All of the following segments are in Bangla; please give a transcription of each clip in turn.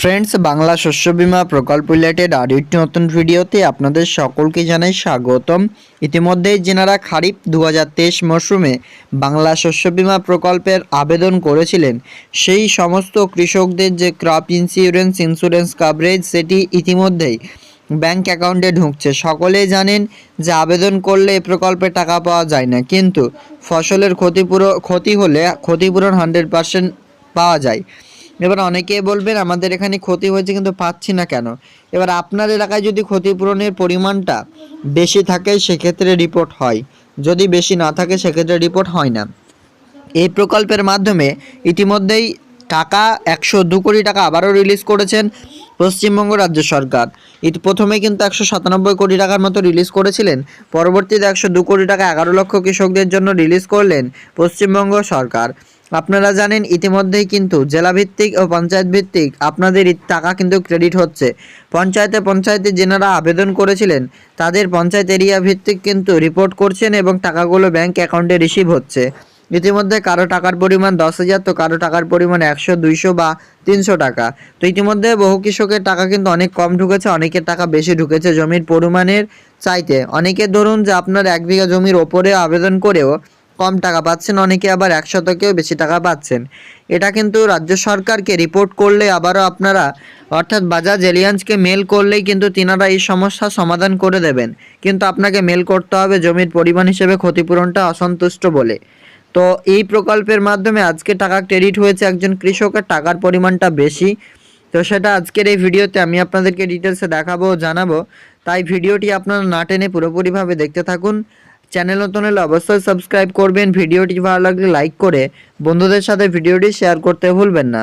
ফ্রেন্ডস বাংলা শস্য বীমা প্রকল্প রিলেটেড আরও একটি নতুন ভিডিওতে আপনাদের সকলকে জানাই স্বাগতম। ইতিমধ্যেই যেনারা খারিফ দু হাজার তেইশ মরশুমে বাংলা শস্য বীমা প্রকল্পের আবেদন করেছিলেন। সেই সমস্ত কৃষকদের যে ক্রপ ইন্স্যুরেন্স ইন্স্যুরেন্স কাভারেজ সেটি ইতিমধ্যেই ব্যাংক অ্যাকাউন্টে ঢুকছে। সকলেই জানেন যে আবেদন করলে এ প্রকল্পে টাকা পাওয়া যায় না, কিন্তু ফসলের ক্ষতিপূরণ, ক্ষতি হলে ক্ষতিপূরণ হান্ড্রেড পাওয়া যায়। এবার অনেকে বলবেন, আমাদের এখানে ক্ষতি হয়েছে কিন্তু পাচ্ছি না কেন? এবার আপনার এলাকায় যদি ক্ষতিপূরণের পরিমাণটা বেশি থাকে, সেক্ষেত্রে রিপোর্ট হয়। যদি বেশি না থাকে, সেক্ষেত্রে রিপোর্ট হয় না। এই প্রকল্পের মাধ্যমে ইতিমধ্যেই টাকা একশো দু কোটি টাকা আবারও রিলিজ করেছেন। পশ্চিমবঙ্গ রাজ্য সরকার। ইতি প্রথমে কিন্তু একশো সাতানব্বই কোটি টাকার মতো রিলিজ করেছিলেন। পরবর্তীতে একশো দু কোটি টাকা এগারো লক্ষ কৃষকদের জন্য রিলিজ করলেন পশ্চিমবঙ্গ সরকার। আপনারা জানেন, ইতিমধ্যেই কিন্তু জেলাভিত্তিক ও পঞ্চায়েত ভিত্তিক আপনাদের টাকা কিন্তু ক্রেডিট হচ্ছে। পঞ্চায়েতে পঞ্চায়েতে যেনারা আবেদন করেছিলেন, তাদের পঞ্চায়েত এরিয়া ভিত্তিক কিন্তু রিপোর্ট করছেন এবং টাকাগুলো ব্যাংক অ্যাকাউন্টে রিসিভ হচ্ছে। ইতিমধ্যে কারও টাকার পরিমাণ দশ হাজার, তো কারও টাকার পরিমাণ একশো, দুইশো বা তিনশো টাকা। তো ইতিমধ্যে বহু কৃষকের টাকা কিন্তু অনেক কম ঢুকেছে, অনেকের টাকা বেশি ঢুকেছে জমির পরিমাণের চাইতে। অনেকে ধরুন যে আপনার এক বিঘা জমির ওপরে আবেদন করেও কম টাকা পাচ্ছেন, অনেকে আবার এক শতকেও বেশি টাকা পাচ্ছেন। এটা কিন্তু রাজ্য সরকারকে রিপোর্ট করলে আবারও আপনারা, অর্থাৎ বাজাজ এলিয়ান্সকে মেল করলেই কিন্তু তিনারা এই সমস্যা সমাধান করে দেবেন। কিন্তু আপনাকে মেল করতে হবে জমির পরিমাণ হিসেবে ক্ষতিপূরণটা অসন্তুষ্ট বলে। তো এই প্রকল্পের মাধ্যমে আজকে টাকা ক্রেডিট হয়েছে একজন কৃষকের, টাকার পরিমাণটা বেশি। তো সেটা আজকের এই ভিডিওতে আমি আপনাদেরকে ডিটেলসে দেখাবো, জানাব। তাই ভিডিওটি আপনারা না টেনে পুরোপুরিভাবে দেখতে থাকুন। চ্যানেল নতুন হলে অবশ্যই সাবস্ক্রাইব করবেন। ভিডিওটি ভালো লাগলে লাইক করে বন্ধুদের সাথে ভিডিওটি শেয়ার করতে ভুলবেন না।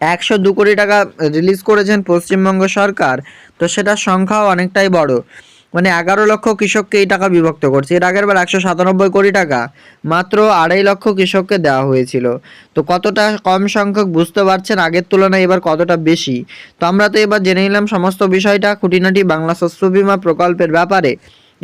একশো দু কোটি টাকা রিলিজ করেছেন পশ্চিমবঙ্গ সরকার। তো সেটার সংখ্যাও অনেকটাই বড়। মানে এগারো লক্ষ কৃষককে এই টাকা বিভক্ত করছে। এর আগের বার একশো সাতানব্বই কোটি টাকা মাত্র আড়াই লক্ষ কৃষককে দেওয়া হয়েছিল। তো কতটা কম সংখ্যক বুঝতে পারছেন? আগের তুলনায় এবার কতটা বেশি? তো আমরা তো এবার জেনে নিলাম সমস্ত বিষয়টা খুঁটিনাটি বাংলা শস্য বিমা প্রকল্পের ব্যাপারে।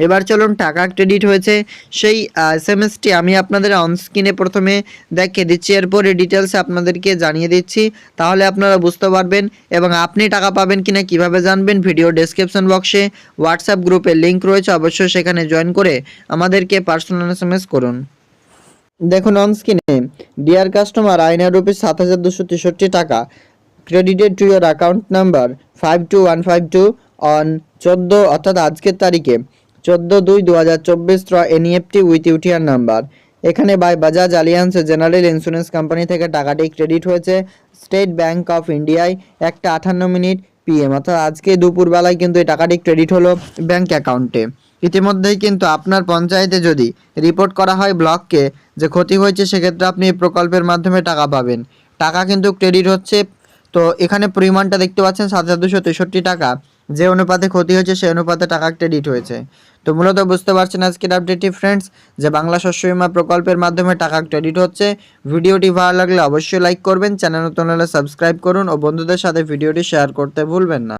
এবার চলুন, টাকা ক্রেডিট হয়েছে। সেই এস এম এসটি আমি আপনাদের অনস্ক্রিনে প্রথমে দেখে দিচ্ছি। এরপরে ডিটেলসে আপনাদেরকে জানিয়ে দিচ্ছি। তাহলে আপনারা বুঝতে পারবেন এবং আপনি টাকা পাবেন কিনা কীভাবে জানবেন ভিডিও ডেসক্রিপশন বক্সে হোয়াটসঅ্যাপ গ্রুপের লিঙ্ক রয়েছে, অবশ্যই সেখানে জয়েন করে আমাদেরকে পার্সোনাল এস এম এস করুন দেখুন অনস্ক্রিনে ডিয়ার কাস্টমার আইনার রুপিস সাত হাজার দুশো তেষট্টি টাকা। Credited to your account number five two one five two on চোদ্দ, অর্থাৎ আজকের তারিখে। চোদ্দ দুই দু হাজার চব্বিশ through NEFT with UTR number এখানে by Bajaj Allianz general insurance company থেকে টাকাটি ক্রেডিট হয়েছে। স্টেট ব্যাংক অফ ইন্ডিয়ায় একটা আঠান্ন মিনিট পিএম অর্থাৎ আজকে দুপুরবেলায় কিন্তু এই টাকাটি ক্রেডিট হলো ব্যাংক অ্যাকাউন্টে ইতিমধ্যেই কিন্তু আপনার পঞ্চায়েতে যদি রিপোর্ট করা হয় ব্লককে যে ক্ষতি হয়েছে, সেক্ষেত্রে আপনি এই প্রকল্পের মাধ্যমে টাকা পাবেন। টাকা কিন্তু ক্রেডিট হচ্ছে তো এখানে পরিমাণটা দেখতে পাচ্ছেন সাত হাজার দুশো তেষট্টি টাকা। যে অনুপাতে ক্ষতি হয়েছে, সেই অনুপাতে টাকা ক্রেডিট হয়েছে। তো মূলত বুঝতে পারছেন আজকের আপডেটটি ফ্রেন্ডস যে বাংলা শস্য বিমা প্রকল্পের মাধ্যমে টাকা ক্রেডিট হচ্ছে। ভিডিওটি ভালো লাগলে অবশ্যই লাইক করবেন চ্যানেল নতুন হলে সাবস্ক্রাইব করুন ও বন্ধুদের সাথে ভিডিওটি শেয়ার করতে ভুলবেন না।